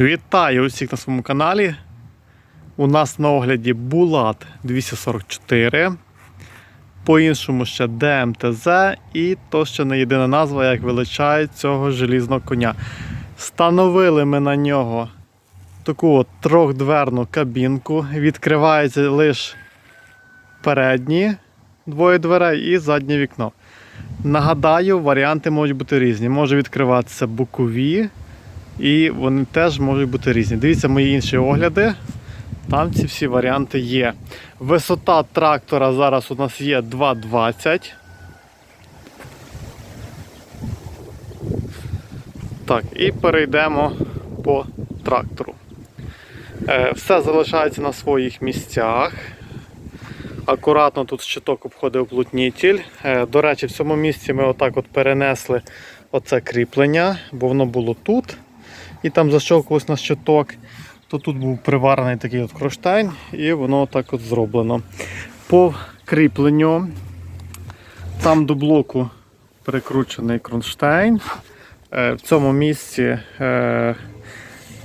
Вітаю усіх на своєму каналі. У нас на огляді Булат 244. По-іншому ще ДМТЗ і то ще не єдина назва, як величають цього желізного коня. Встановили ми на нього таку от трьохдверну кабінку. Відкривається лише передні двоє дверей і заднє вікно. Нагадаю, варіанти можуть бути різні. Може відкриватися бокові, і вони теж можуть бути різні. Дивіться мої інші огляди. Там ці всі варіанти є. Висота трактора зараз у нас є 2,20. Так, і перейдемо по трактору. Е, Все залишається на своїх місцях. Акуратно тут щиток обходив плутнітель. Е, До речі, в цьому місці ми отак от перенесли оце кріплення, бо воно було тут. І там защолкувалось на щиток. То тут був приварений такий от кронштейн, і воно так от зроблено. По кріпленню там до блоку прикручений кронштейн. Е, В цьому місці е,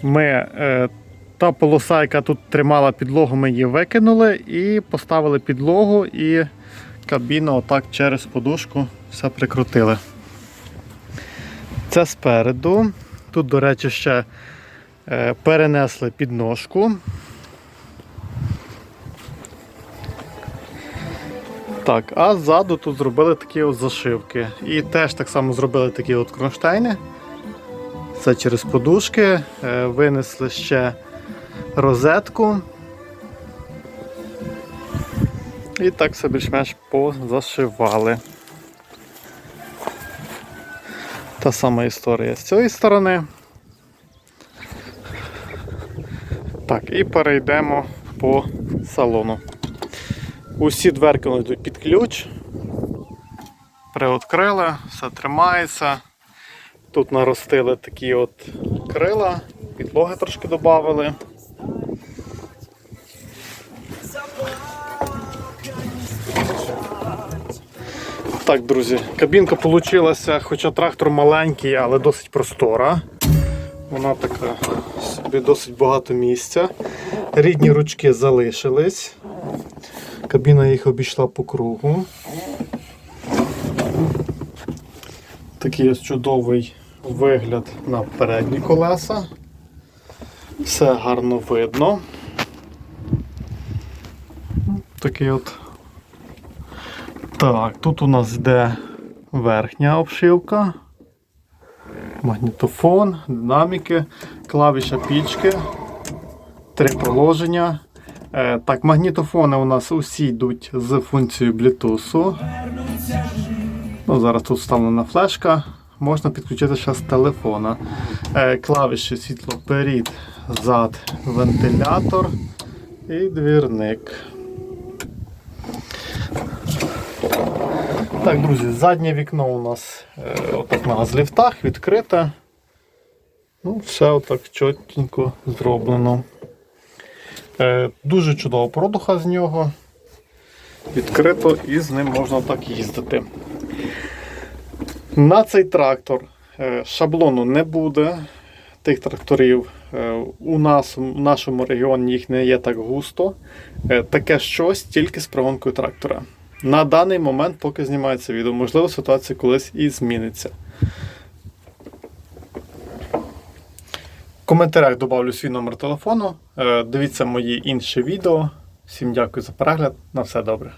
ми е, та полоса, яка тут тримала підлогу, ми її викинули і поставили підлогу і кабіну отак через подушку все прикрутили. Це спереду. Тут, до речі, ще е, перенесли підножку. Так, а ззаду тут зробили такі от зашивки. І теж так само зробили такі от кронштейни. Це через подушки. Е, Винесли ще розетку. І так все більш-менш позашивали. Та сама історія з цієї сторони. Так, і перейдемо по салону. Усі дверки йдуть під ключ. Приоткрили, все тримається. Тут наростили такі от крила, підлоги трошки додали. Так, друзі, кабінка вийшла, хоча трактор маленький, але досить простора. Вона така собі досить багато місця. Рідні ручки залишились. Кабіна їх обійшла по кругу. Такий ось чудовий вигляд на передні колеса. Все гарно видно. Такий от. Так, тут у нас йде верхня обшивка, магнітофон, динаміки, клавіша пічки, три положення. Е, так, магнітофони у нас усі йдуть з функцією Bluetooth. Ну, зараз тут вставлена флешка. Можна підключити ще з телефона. Е, клавіші світло перед, зад, вентилятор і двірник. Так, друзі, заднє вікно у нас е, отак на газліфтах відкрите. Ну, все отак чотенько зроблено. Е, дуже чудова продуха з нього. Відкрито і з ним можна так їздити. На цей трактор е, шаблону не буде. Тих тракторів у нас в нашому регіоні їх не є так густо. Таке щось тільки з пригонкою трактора. На даний момент, поки знімається відео, можливо, ситуація колись і зміниться. В коментарях додавлю свій номер телефону. Е, Дивіться мої інші відео. Всім дякую за перегляд. На все добре.